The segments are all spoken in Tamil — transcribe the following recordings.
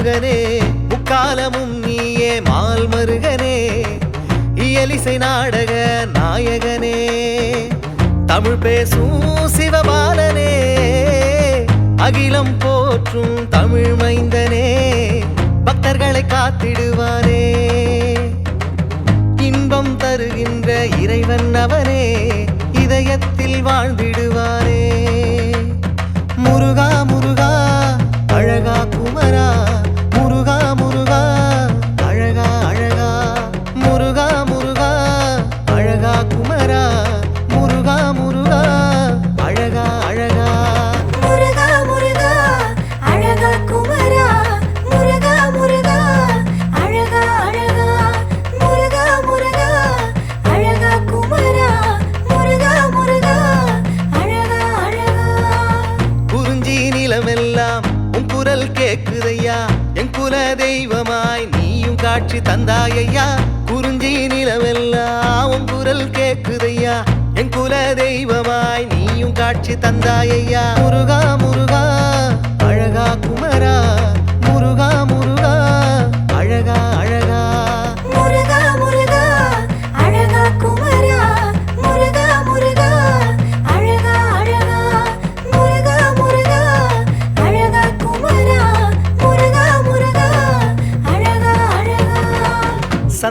முருகனே முக்காலமும் நீயே மால் மருகனே இயலிசை நாடக நாயகனே தமிழ் பேசும் சிவபாலனே அகிலம் போற்றும் தமிழ் மைந்தனே குல தெய்வமாய் நீயும் காட்சி தந்தாயையா? குறிஞ்சி நிலமெல்லாம் குரல் கேக்குதையா என் குல தெய்வமாய் நீயும் காட்சி தந்தாயையா? முருகா முருகா அழகா குமர்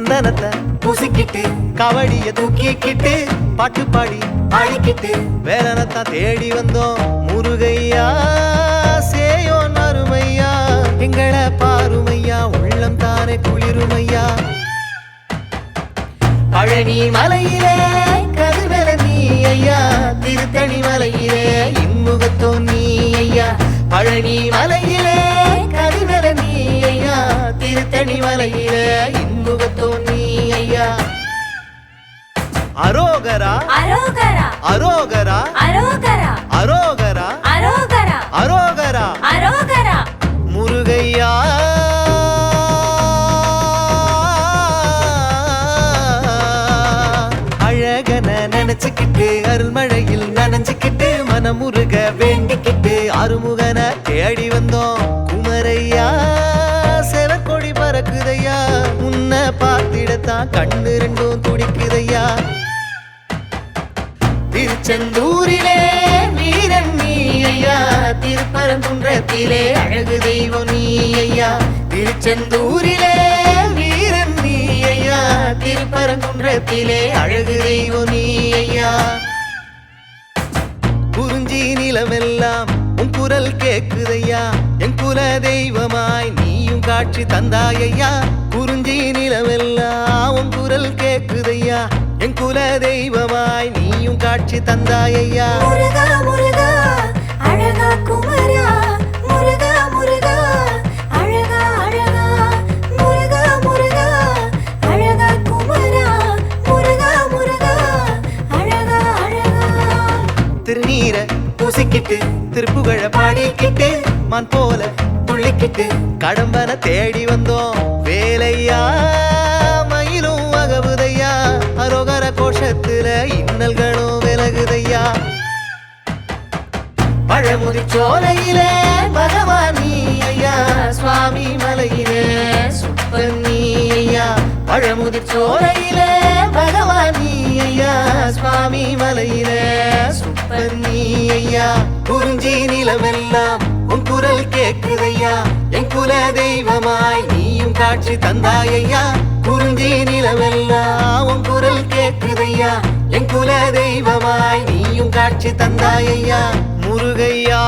சந்தனத்தை பூசிக்கிட்டு கவடிய தூக்கிக்கிட்டு பாட்டு பாடி ஆடிக்கிட்டு வேலனத்தான் தேடி வந்தோம். முருகையா சேயோன் அருமையா எங்களை பாருமையா உள்ளம் தானே குளிருமையா. பழனி மலையிலே கருவல நீ ஐயா திருத்தணி மலையிலே இன்முகத்தோ நீ ஐயா பழனி மலையிலே கருவல நீ ஐயா திருத்தணி மலையிலே இன்முகத்தோ ஐயா அரோகரா. அரோகரா. அரோகரா. அரோகரா. அரோகரா. அரோகரா. அரோகரா. அரோகரா. முருகையா. அழகன நினைச்சுக்கிட்டு அருள்மழையில் நனைஞ்சுக்கிட்டு மனமுருக வேண்டிக்கிட்டு அருமுகன தேடி வந்தோம். குமரையா செவக்கொடி பறக்குதையா. பார்த்திடத்தான். கண்ணு ரெண்டும் துடிக்குதையா? திருச்செந்தூரிலே வீரன் நீ ஐயா திருப்பரங்குன்றத்திலே அழகு தெய்வம் நீ ஐயா திருச்செந்தூரிலே வீரன் நீ ஐயா திருப்பரங்குன்றத்திலே அழகு தெய்வம் நீ ஐயா குறிஞ்சி நிலமெல்லாம் உன் குரல் கேக்குதையா? என் குல தெய்வமாய் நீயும் காட்சி தந்தாயையா? நெஞ்சி நிலவெல்லாம் குரல் கேக்குதையா என் குல தெய்வமாய் நீயும் காட்சி தந்தாயையா? அழகா குமரா. திருநீர பூசிக்கிட்டு திருப்புகழ பாடிக்கிட்டு மண் போல துள்ளிக்கிட்டு கடம்பன தேடி வந்தோம். சந்தோஷத்துல இன்னல்களும் விலகுதையா? பழமுதி சோலையிலே பகவான் ஐயா சுவாமி மலையிலே சுப்பன் ஐயா. பழமுதி சோலையிலே பகவான் ஐயா சுவாமி மலையிலே சுப்பன் ஐயா. குறிஞ்சி நிலமெல்லாம் உன் குரல் கேட்குதையா? என் குல தெய்வமாய் நீயும் காட்சி தந்தாயையா? குறிஞ்சி நிலமெல்லாம் குரல் கேட்குதையா? என் குல தெய்வமாய் நீயும் காட்சி தந்தாயையா? முருகையா